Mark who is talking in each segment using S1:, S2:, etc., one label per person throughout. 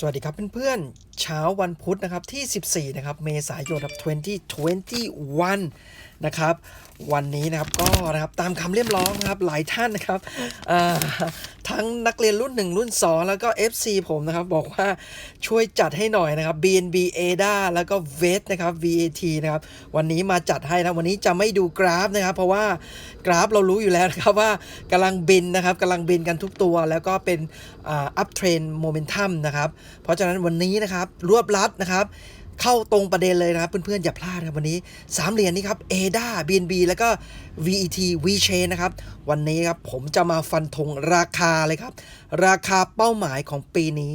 S1: สวัสดีครับเพื่อนๆ เช้าวันพุธนะครับที่ 14 นะครับ เมษายนครับ2021 นะครับ วันนี้นะครับก็นะครับตามคำเรียกร้องนะครับหลายท่านนะครับทั้งนักเรียนรุ่น 1 รุ่น 2 แล้วก็ FC ผมนะครับ บอกว่าช่วยจัดให้หน่อยนะครับ BNB ADA แล้วก็ VET นะครับ VAT นะครับ วันนี้มาจัดให้นะวันนี้จะไม่ดูกราฟนะครับ เพราะว่ากราฟเรารู้อยู่แล้วนะครับว่ากำลังบินนะครับกำลังบินกันทุกตัว แล้วก็เป็นอัพเทรนโมเมนตัมนะครับ เพราะฉะนั้นวันนี้นะครับรวบลัดนะครับ เข้าตรงประเด็นเลยนะครับ เพื่อนๆ อย่าพลาดนะครับวันนี้3เหรียญนี้ครับ ADA BNB แล้วก็ VET VChain นะครับ วันนี้ครับผมจะมาฟันธงราคาเลยครับ ราคาเป้าหมายของปีนี้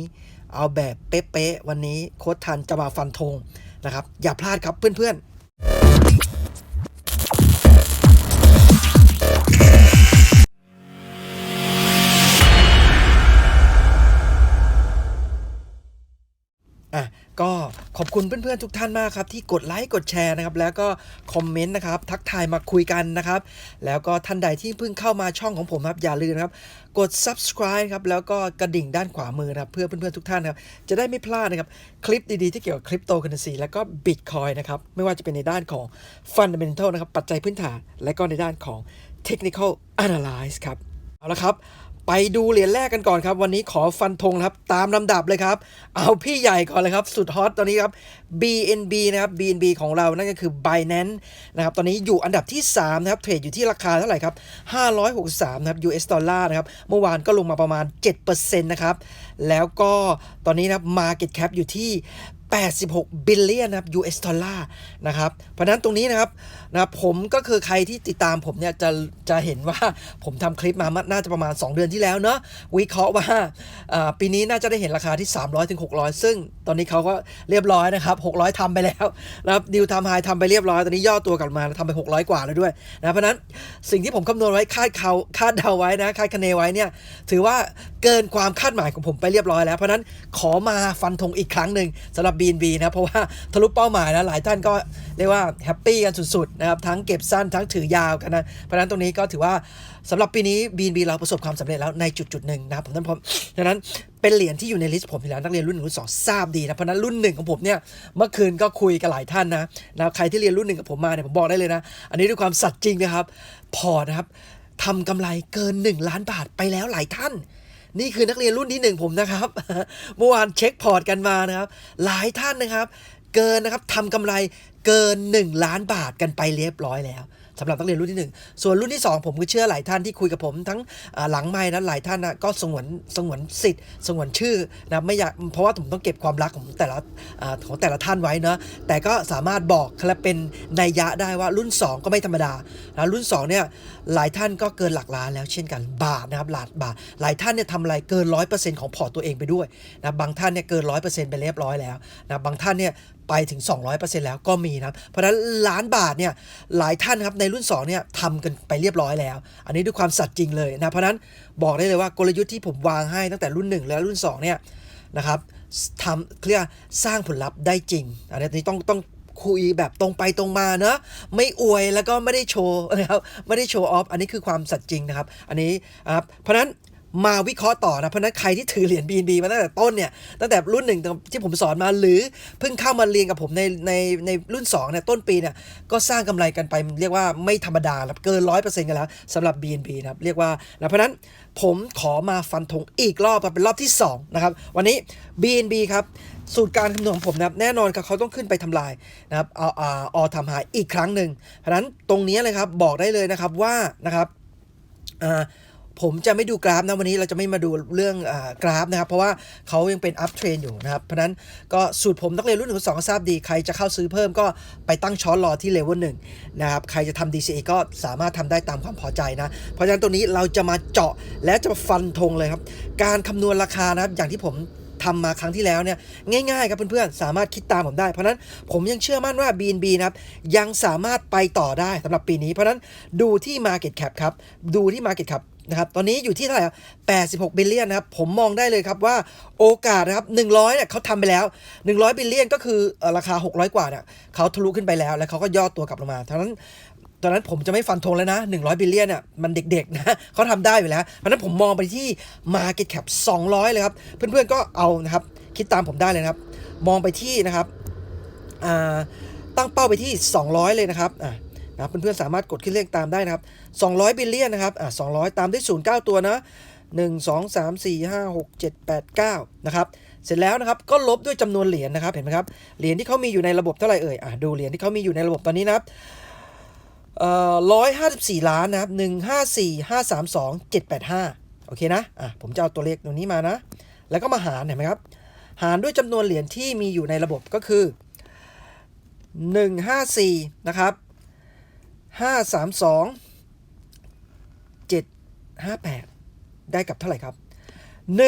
S1: เอาแบบเป๊ะๆวันนี้โค้ดทันจะมาฟันธงนะครับ อย่าพลาดครับเพื่อนๆ คุณเพื่อนๆทุกท่านมากครับที่กดไลค์กดแชร์นะครับแล้วก็คอมเมนต์นะครับทักทายมาคุยกันนะครับแล้วก็ท่านใดที่เพิ่งเข้ามาช่องของผมครับอย่าลืมนะครับกด subscribe ครับแล้วก็กระดิ่งด้านขวามือนะครับเพื่อเพื่อนๆทุกท่านครับจะได้ไม่พลาดนะครับคลิปดีๆที่เกี่ยวกับคริปโตเคอเรนซีแล้วก็บิตคอยนะครับไม่ว่าจะเป็นในด้านของ fundamental นะครับปัจจัยพื้นฐาน และก็ในด้านของ technical analyze ครับเอาละครับ ไปดูเหรียญแรกกันก่อนครับ วันนี้ขอฟันธงครับ ตามลำดับเลยครับ เอาพี่ใหญ่ก่อนเลยครับ สุดฮอตตอนนี้ครับ BNB นะครับ BNB ของเรานั่นก็คือ Binance นะครับ ตอนนี้อยู่อันดับที่ 3 นะครับ เทรดอยู่ที่ราคาเท่าไหร่ครับ 563 นะครับ US ดอลลาร์นะครับ เมื่อวานก็ลงมาประมาณ 7%นะครับ แล้วก็ตอนนี้นะครับ Market Cap อยู่ที่ 86 บิลเลียนนะครับ US ดอลลาร์นะครับ เพราะนั้นตรงนี้นะครับนะบผมก็คือใครที่ติดตามผมเนี่ยจะจะเห็นว่าผมทำคลิปมาน่าจะประมาณ 2 เดือนที่แล้วเนาะวิเคราะห์ว่าปีนี้น่าจะได้เห็นราคาที่ 300ถึง600 ซึ่งตอนนี้เขาก็เรียบร้อยนะครับ 600ทำไปแล้วนะครับดิวทำไฮทำไปเรียบร้อย ตอนนี้ย่อตัวกลับมาทำไป 600 กว่าแล้วด้วยนะเพราะนั้นสิ่งที่ผมคำนวณไว้คาดเขาคาดเดาไว้นะคาดคะเนไว้เนี่ยถือว่าเกินความคาดหมายของผมไปเรียบร้อยแล้วเพราะนั้นขอมาฟันธงอีกครั้งหนึ่งสำหรับ BNB นะเพราะว่าทะลุเป้าหมายนะหลายท่านก็เรียกว่าแฮปปี้กันสุดๆนะครับทั้งเก็บสั้นทั้งถือยาวกันนะเพราะนั้นตรงนี้ก็ถือว่าสำหรับปีนี้ BNB เราประสบความสำเร็จแล้วในจุดจุดๆหนึ่งนะครับผมนั้นผมฉะนั้นเป็นเหรียญที่อยู่ในลิสต์ผมอยู่แล้วนักเรียนรุ่นหนึ่งรุ่นสองทราบดีนะเพราะนั้นรุ่นหนึ่งของผมเนี่ยเมื่อคืนก็คุยกับหลายท่านนะนะใครที่เรียนรุ่นหนึ่งกับผมมาเนี่ยผมบอกได้เลยนะ อันนี้ด้วยความสัตย์จริงนะครับ พอร์ตนะครับทำกำไรเกิน 1 ล้านบาทไปแล้วหลายท่าน นี่คือนักเรียนรุ่นที่หนึ่งผมนะครับ เมื่อวานเช็คพอร์ตกันมานะครับ หลายท่านนะครับ เกินนะครับทำกำไรเกิน 1 ล้านบาทกันไปเรียบร้อยแล้ว สำหรับนักเรียนรุ่นที่ 1 ส่วนรุ่นที่ 2 ผมก็เชื่อหลายท่านที่คุยกับผมทั้งหลังไม้นะหลายท่านนะก็สงวนสงวนสิทธิ์สงวนชื่อนะไม่อยากเพราะว่าผมต้องเก็บความรักของแต่ละอ่าของแต่ละท่านไว้เนาะแต่ก็สามารถบอกและเป็นนัยยะได้ว่ารุ่น 2 ก็ไม่ธรรมดานะรุ่น2เนี่ยหลายท่านก็เกินหลักล้านแล้วเช่นกันบาทนะครับหลักบาทหลายท่านเนี่ยทำอะไรเกิน100%ของพอร์ตตัวเองไปด้วยนะบางท่านเนี่ยเกิน100%ไปเรียบร้อยแล้วนะบางท่านเนี่ย ไปถึง 200%แล้วก็มีนะเพราะฉะนั้นล้านบาทเนี่ยหลายท่านครับในรุ่น2เนี่ยทำกันไปเรียบร้อยแล้ว อันนี้ด้วยความสัตย์จริงเลยนะเพราะนั้นบอกได้เลยว่ากลยุทธ์ที่ผมวางให้ตั้งแต่รุ่น 1 และรุ่น2เนี่ยนะครับทำเรียกสร้างผลลัพธ์ได้จริง อันนี้ต้องต้องคุยแบบตรงไปตรงมาเนอะไม่อวยแล้วก็ไม่ได้โชว์นะครับไม่ได้โชว์ออฟอันนี้คือความสัตย์จริงนะครับ อันนี้นะครับเพราะนั้น มาวิเคราะห์ต่อนะ เพราะนั้นใครที่ถือเหรียญ BNB มาตั้งแต่ต้นเนี่ย ตั้งแต่รุ่นหนึ่งที่ผมสอนมาหรือเพิ่งเข้ามาเรียนกับผมในในในรุ่น2เนี่ยต้นปีเนี่ยก็สร้างกำไรกันไปเรียกว่าไม่ธรรมดาแล้วเกิน100%กันแล้วสำหรับ BNB นะครับเรียกว่านะเพราะนั้นผมขอมาฟันธงอีกรอบครับเป็นรอบที่2นะครับวันนี้ BNB ครับสูตรการคำนวณของผมนะครับแน่นอนครับเขาต้องขึ้นไปทำลายนะครับเอาอาอทำหายอีกครั้งหนึ่งเพราะฉะนั้นตรงนี้เลยครับบอกได้เลยนะครับว่านะครับอ่า ผมจะไม่ดูกราฟนะวันนี้เราจะไม่มาดูเรื่องอกราฟนะครับ เพราะว่าเขายังเป็นอัพเทรนอยู่นะครับ เพราะนั้นก็สูตรผมนักเรียนรุ่นหนึ่งสองทราบดี ใครจะเข้าซื้อเพิ่มก็ไปตั้งช้อนรอที่เลเวลหนึ่งนะครับ ใครจะทำ DCA ก็สามารถทำได้ตามความพอใจนะ เพราะฉะนั้นตัวนี้เราจะมาเจาะและจะฟันธงเลยครับ การคำนวณราคานะครับอย่างที่ผมทำมาครั้งที่แล้วเนี่ยง่ายๆครับเพื่อนๆ สามารถคิดตามผมได้ เพราะนั้นผมยังเชื่อมั่นว่า BNB นะครับยังสามารถไปต่อได้สำหรับปีนี้ เพราะฉะนั้นดูที่ Market Cap ครับ ดูที่ Market Cap นะครับตอนนี้อยู่ที่เท่าไหร่86 บิลเลียนนะครับผมมองได้เลยครับว่าโอกาสนะครับ100เนี่ยเขาทำไปแล้ว 100 บิลเลียนก็คือราคา 600 กว่าเนี่ยเขาทะลุขึ้นไปแล้ว แล้วเขาก็ย่อตัวกลับลงมาทั้งนั้นตอนนั้นผมจะไม่ฟันธงแล้วนะ 100 บิลเลียนเนี่ยมันเด็กๆนะเขาทำได้อยู่แล้ว เพราะนั้นผมมองไปที่ Market Cap 200 เลยครับ เพื่อนๆก็เอานะครับ คิดตามผมได้เลยนะครับ มองไปที่นะครับตั้งเป้าไปที่ 200 เลยนะครับอะ นะเพื่อนๆสามารถกดขึ้นเลขตามได้นะครับ 200 บิลเลียนนะครับอะ200 ตามด้วย0 9 ตัวนะ1 2 3 4 5 6 7 8 9นะครับเสร็จแล้วนะครับก็ลบด้วยจำนวนเหรียญนะครับเห็นไหมครับเหรียญที่เขามีอยู่ในระบบเท่าไหร่เอ่ยอะดูเหรียญที่เขามีอยู่ในระบบตอนนี้นะครับเอ่อร้อยห้าสิบสี่ล้านนะครับหนึ่งห้าสี่ห้าสามสองเจ็ดแปดห้าโอเคนะอะผมจะเอาตัวเลขตรงนี้มานะ แล้วก็มาหารเห็นไหมครับ หารด้วยจำนวนเหรียญที่มีอยู่ในระบบก็คือหนึ่งห้าสี่นะครับ ห้าสามสองเจ็ดห้าแปดได้กับเท่าไหร่ครับ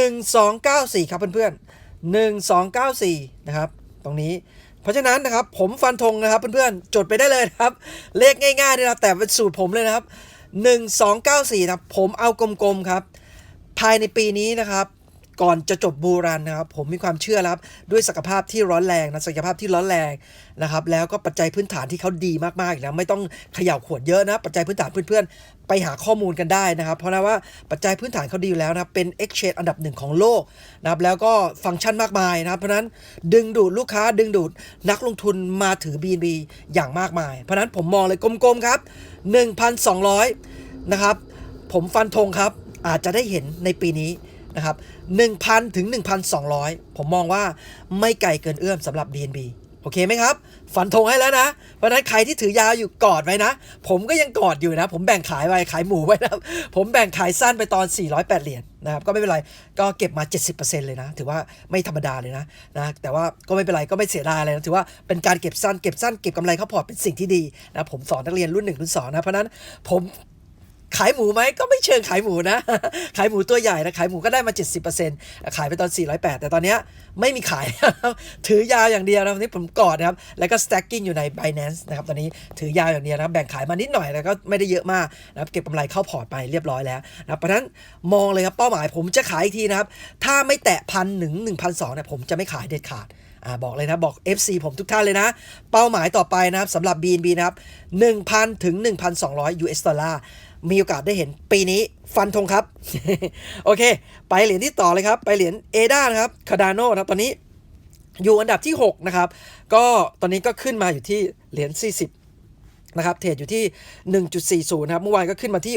S1: 1294ครับเพื่อนๆ1294นะครับ ตรงนี้เพราะฉะนั้นนะครับผมฟันธงนะครับเพื่อนๆจดไปได้เลยครับ เลขง่ายๆนะครับแต่เป็นสูตรผมเลยนะครับ 1294 นะครับผมเอากลมๆครับ ภายในปีนี้นะครับ ก่อนจะจบบูรันนะครับ ผมมีความเชื่อแล้วครับ ด้วยศักยภาพที่ร้อนแรงนะศักยภาพที่ร้อนแรงนะครับ แล้วก็ปัจจัยพื้นฐานที่เขาดีมากๆอีกแล้ไม่ต้องเขย่าขวดเยอะนะ ปัจจัยพื้นฐานเพื่อนๆ ไปหาข้อมูลกันได้นะครับ เพราะนะว่าปัจจัยพื้นฐานเขาดีอยู่แล้วนะเป็น exchange อันดับหนึ่งของโลกนะครับแล้วก็ฟังก์ชันมากมายนะครับ เพราะนั้นดึงดูดลูกค้าดึงดูดนักลงทุนมาถือ BNB อย่างมากมาย เพราะฉะนั้นผมมองเลยกลมๆครับ 1,200 นะครับผมฟันธงครับอาจจะได้เห็นในปีนี้ นะครับ1,000 ถึง 1,200 ผมมองว่าไม่ไกลเกินเอื้อมสำหรับ BNB โอเคไหมครับฟันธงให้แล้วนะ เพราะนั้นใครที่ถือยาวอยู่กอดไว้นะ ผมก็ยังกอดอยู่นะ ผมแบ่งขายไปขายหมูไว้นะผมแบ่งขายสั้นไปตอน 408 เหรียญนะครับ ก็ไม่เป็นไร ก็เก็บมา 70%เลยนะ ถือว่าไม่ธรรมดาเลยนะนะ แต่ว่าก็ไม่เป็นไร ก็ไม่เสียดายเลยนะ ถือว่าเป็นการเก็บสั้น เก็บสั้น เก็บกำไรเข้าพอร์ตเป็นสิ่งที่ดีนะ ผมสอนนักเรียนรุ่นหนึ่งรุ่นสองนะ เพราะนั้นผม ขายหมูไหมก็ไม่เชิงขายหมูนะ ขายหมูตัวใหญ่นะ ขายหมูก็ได้มา 70%ขายไปตอน 408 แต่ตอนนี้ไม่มีขาย ถือยาวอย่างเดียวนะวันนี้ผมกอดนะครับ แล้วก็ stacking อยู่ใน Binance นะครับ ตอนนี้ถือยาวอย่างเดียวนะแบ่งขายมานิดหน่อยแล้วก็ไม่ได้เยอะมากนะครับ เก็บกำไรเข้าพอร์ตไปเรียบร้อยแล้วนะเพราะฉะนั้นมองเลยครับเป้าหมายผมจะขายอีกทีนะครับ ถ้าไม่แตะพันหนึ่งหนึ่งพันสองเนี่ยผมจะไม่ขายเด็ดขาดอ่าบอกเลยนะบอก FC ผมทุกท่านเลยนะ เป้าหมายต่อไปนะครับสำหรับ BNB นะครับ1,000ถึง1,200 US ดอลลาร์ มีโอกาสได้เห็นปีนี้ฟันธงครับ โอเค ไปเหรียญที่ต่อเลยครับ ไปเหรียญเอด้านะครับคาดาโนนะครับตอนนี้อยู่อันดับที่ 6 นะครับ ก็ตอนนี้ก็ขึ้นมาอยู่ที่เหรียญ40นะครับเทรดอยู่ที่ 1.40นะครับเมื่อวานก็ขึ้นมาที่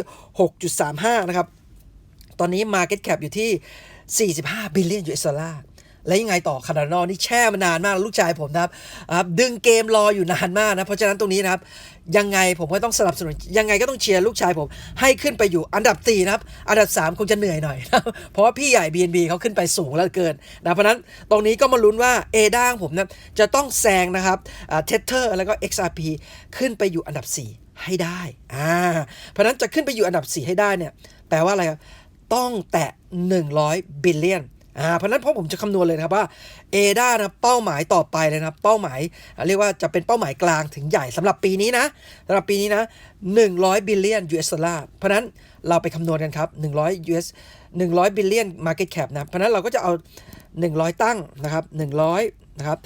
S1: 6.35 นะครับ ตอนนี้ Market Cap อยู่ที่ 45 บิลเลียน US ดอลลาร์ และยังไงต่อคาร์ดานอนี่แช่มานานมากลูกชายผมนะครับดึงเกมรออยู่นานมากนะ เพราะฉะนั้นตรงนี้นะครับยังไงผมก็ต้องสนับสนุนยังไงก็ต้องเชียร์ลูกชายผม ให้ขึ้นไปอยู่อันดับ4นะครับ อันดับ 3 คงจะเหนื่อยหน่อยนะเพราะว่าพี่ใหญ่ BNB เขาขึ้นไปสูงแล้วเกินนะเพราะฉะนั้นตรงนี้ก็มาลุ้นว่าเอด้างผมนะจะต้องแซงนะครับเทเทอร์แล้วก็ XRP ขึ้นไปอยู่อันดับ 4 ให้ได้อ่าเพราะฉะนั้นจะขึ้นไปอยู่อันดับ 4 ให้ได้เนี่ยแปลว่าอะไรครับต้องแตะ 100 บิลเลียน อ่าเพราะนั้นเพราะผมจะคำนวณเลยนะครับว่าเอดานะเป้าหมายต่อไปเลยนะเป้าหมายเรียกว่าจะเป็นเป้าหมายกลางถึงใหญ่สำหรับปีนี้นะสำหรับปีนี้นะ100บิลเลียน US ดอลลาร์เพราะนั้นเราไปคำนวณกันครับ 100 US 100บิลเลียน Market Cap นะเพราะนั้นเราก็จะเอา 100 ตั้งนะครับ 100 นะครับ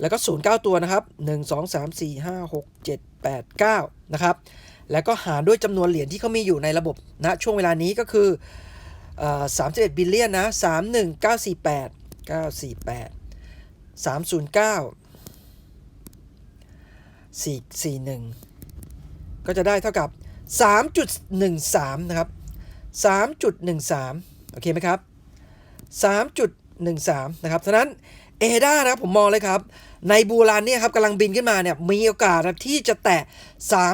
S1: แล้วก็ 09 ตัวนะครับ 1 2 3 4 5 6 7 8 9 นะครับ แล้วก็หารด้วยจำนวนเหรียญที่เขามีอยู่ในระบบณช่วงเวลานี้ก็คือ สามสิบเอ็ดบิลเลียนนะสามหนึ่งเก้าสี่แปดเก้าสี่แปดสามศูนย์เก้าสี่สี่หนึ่งก็จะได้เท่ากับสามจุดหนึ่งสามนะครับสามจุดหนึ่งสามโอเคไหมครับสามจุดหนึ่งสามนะครับฉะนั้นเอดานะครับผมมองเลยครับในบูรานเนี่ยครับกำลังบินขึ้นมาเนี่ยมีโอกาสครับที่จะแตะ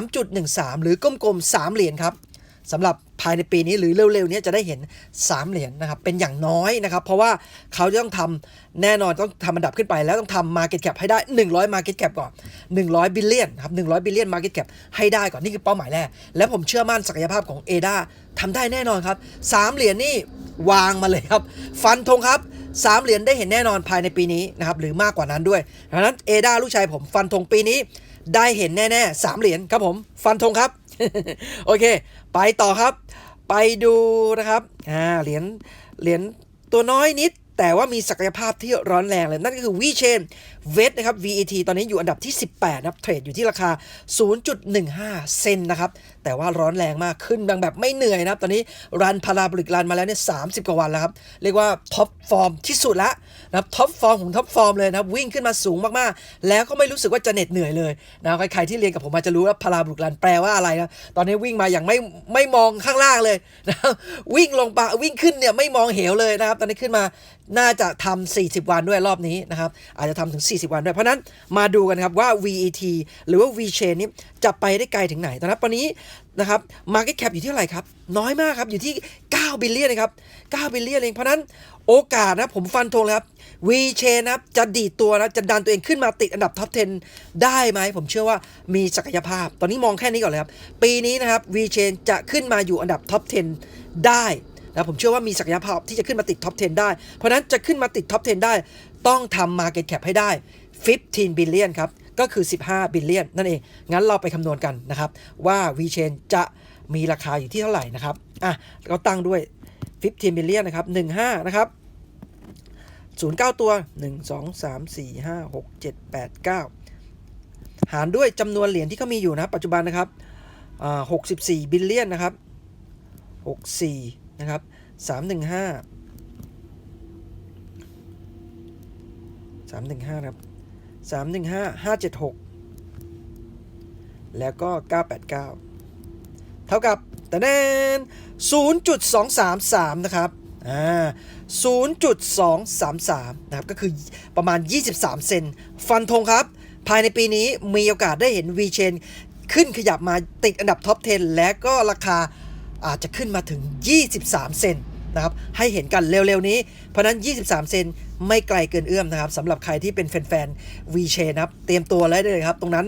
S1: 3.13 หรือกลมๆ3เหรียญครับ สำหรับภายในปีนี้หรือเร็วๆนี้จะได้เห็น 3 เหรียญนะครับเป็นอย่างน้อยนะครับ เพราะว่าเขาจะต้องทำแน่นอนต้องทำอันดับขึ้นไป แล้วต้องทำ Market Cap ให้ได้ 100 Market Cap ก่อน 100 บิลเลียนครับ100 บิลเลียน Market Cap ให้ได้ก่อนนี่คือเป้าหมายแรก และผมเชื่อมั่นศักยภาพของ ADA ทำได้แน่นอนครับ 3 เหรียญนี่วางมาเลยครับ ฟันธงครับสามเหรียญได้เห็นแน่นอนภายในปีนี้นะครับหรือมากกว่านั้นด้วยดังนั้นเอดาลูกชายผมฟันธงปีนี้ ได้เห็นแน่ๆสามเหรียญครับผม ฟันธงครับ โอเค ไปต่อครับ ไปดูนะครับอ่าเหรียญเหรียญตัวน้อยนิด แต่ว่ามีศักยภาพที่ร้อนแรงเลย นั่นก็คือ VChain VET นะครับ VET ตอนนี้อยู่อันดับที่ 18 นะครับ เทรดอยู่ที่ราคา 0.15 เซนนะครับ แต่ว่าร้อนแรงมากขึ้นแบบแบบไม่เหนื่อยนะครับ ตอนนี้รันพาราบริกรันมาแล้วเนี่ยสากว่าวันแล้วครับ เรียกว่าท็อปฟอร์มที่สุดละนะครับท็อปฟอร์มของท็อปฟอร์มเลยนะครับ วิ่งขึ้นมาสูงมากๆ แล้วก็ไม่รู้สึกว่าจะเหน็ดเหนื่อยเลยนะใครๆที่เรียนกับผมมาจะรู้ว่าพาราบริกรันแปลว่าอะไรนะตอนนี้วิ่งมาอย่างไม่ไม่มองข้างล่างเลยนะวิ่งลงปะวิ่งขึ้นเนี่ยไม่มองเหวเลยนะครับ ตอนนี้ขึ้นมา น่าจะทำ 40 วันด้วยรอบนี้นะครับ อาจจะทำถึง 40 วันด้วย เพราะนั้นมาดูกันครับว่า VET หรือว่า V chain นี้จะไปได้ไกลถึงไหนตอนนี้ตอนนี้นะครับ Market Cap อยู่ที่เท่าไหร่ครับ น้อยมากครับ อยู่ที่ 9 บิลเลียนนะครับ 9 บิลเลียนเอง เพราะฉะนั้นโอกาสนะผมฟันธงเลยครับ V chain นะครับ จะดีดตัวนะ จะดันตัวเองขึ้นมาติดอันดับท็อป 10 ได้ไหม ผมเชื่อว่ามีศักยภาพ ตอนนี้มองแค่นี้ก่อนเลยครับ ปีนี้นะครับ V chain จะขึ้นมาอยู่อันดับท็อป 10 ได้ นะผมเชื่อว่ามีศักยภาพที่จะขึ้นมาติดท็อป 10 ได้ เพราะนั้นจะขึ้นมาติดท็อป 10 ได้ ต้องทำ Market Cap ให้ได้ 15 billion ครับ ก็คือ 15 billion นั่นเอง งั้นเราไปคำนวณกันนะครับ ว่า VChain จะมีราคาอยู่ที่เท่าไหร่นะครับ อะก็ตั้งด้วย 15 billion นะครับ 15 นะครับ 09 ตัว 1 2 3 4 5 6 7 8 9 หารด้วยจำนวนเหรียญที่เขามีอยู่นะครับปัจจุบันนะครับ64 บิลเลียนนะครับ64 นะครับ315 315ครับ315 576แล้วก็989เท่ากับแต่แนน0.233นะครับอ่า0.233 นะครับ ก็คือประมาณ 23 เซน ฟันธงครับ ภายในปีนี้มีโอกาสได้เห็น V-Chain ขึ้นขยับมาติดอันดับท็อป 10 และก็ราคา อาจจะขึ้นมาถึง 23 เซนนะครับให้เห็นกันเร็วๆนี้ เพราะนั้น 23 เซน ไม่ไกลเกินเอื้อมนะครับสำหรับใครที่เป็นแฟนๆ V-Chain นะครับ เตรียมตัวเลยได้เลยครับ ตรงนั้น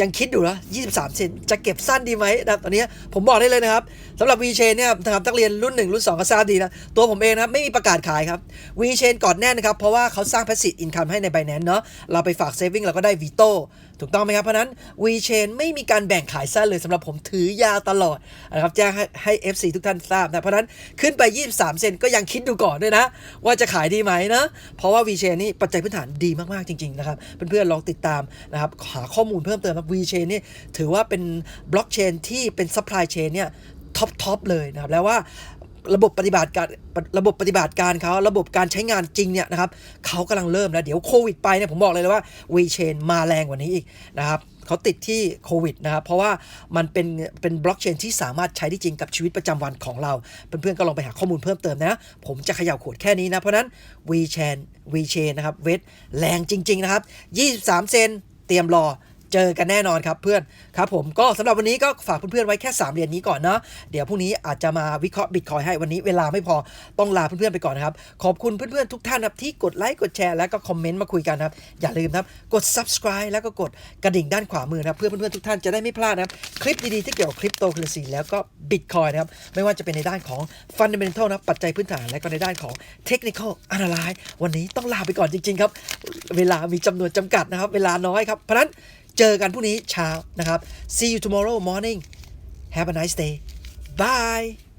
S1: ยังคิดอยู่นะ23 เซนจะเก็บสั้นดีไหมนะครับตอนนี้ผมบอกได้เลยนะครับสำหรับ V-Chain เนี่ยนะครับนักเรียนรุ่น 1 รุ่น 2 ก็ทราบดีนะ ตัวผมเองนะครับไม่มีประกาศขายครับ V-Chain ก่อนแน่นนะครับ เพราะว่าเขาสร้าง passive income ให้ใน Binance เนาะเราไปฝาก saving เราก็ได้ Vito ถูกต้องไหมครับ เพราะนั้น V-Chain ไม่มีการแบ่งขายสั้นเลยสำหรับผมถือยาวตลอดนะครับแจ้งให้ให้ FC ทุกท่านทราบนะเพราะฉะนั้นขึ้นไป 23 เซนก็ยังคิดดูก่อนด้วยนะ ว่าจะขายดีไหมนะเพราะว่า V-Chain นี่ปัจจัยพื้นฐานดีมากๆจริง ๆ นะครับ เพื่อนๆลองติดตามนะครับหาข้อมูลเพิ่มเติมนะ V-Chain นี่ถือว่าเป็นบล็อกเชนที่เป็น supply chain เนี่ยท็อปทอปเลยนะครับแล้วว่าระบบปฏิบัติการระบบปฏิบัติการเขาระบบการใช้งานจริงเนี่ยนะครับเขากำลังเริ่มแล้วเดี๋ยวโควิดไปเนี่ยผมบอกเลยเลยว่า V-Chain มาแรงกว่านี้อีกนะครับ เขาติดที่โควิดนะครับ เพราะว่ามันเป็นเป็นบล็อกเชนที่สามารถใช้ได้จริงกับชีวิตประจำวันของเรา เพื่อนๆก็ลองไปหาข้อมูลเพิ่มเติมนะ ผมจะเขย่าขวดแค่นี้นะ เพราะนั้น V-Chain V-Chain นะครับเวทแรงจริง ๆ นะครับ 23 เซนเตรียมรอ เจอกันแน่นอนครับเพื่อนครับผมก็สำหรับวันนี้ก็ฝากเพื่อนๆไว้แค่ 3 เหรียญนี้ก่อนเนาะเดี๋ยวพรุ่งนี้อาจจะมาวิเคราะห์บิตคอยให้วันนี้เวลาไม่พอต้องลาเพื่อนๆไปก่อนนะครับ ขอบคุณเพื่อนๆทุกท่านครับที่กดไลค์กดแชร์แล้วก็คอมเมนต์มาคุยกันครับ อย่าลืมครับกด subscribe แล้วก็กดกระดิ่งด้านขวามือนะครับเพื่อเพื่อนๆทุกท่านจะได้ไม่พลาดนะครับคลิปดีๆที่เกี่ยวกับคริปโตเคอเรนซีแล้วก็บิตคอยนะครับไม่ว่าจะเป็นในด้านของ fundamental นะปัจจัยพื้นฐานและก็ในด้านของ technical analyze วันนี้ต้องลาไปก่อนจริง ๆ ครับ เวลามีจำนวนจำกัดนะครับ เวลาน้อยครับเพราะนั้น เจอกันพรุ่งนี้เช้านะครับ see you tomorrow morning have a nice day bye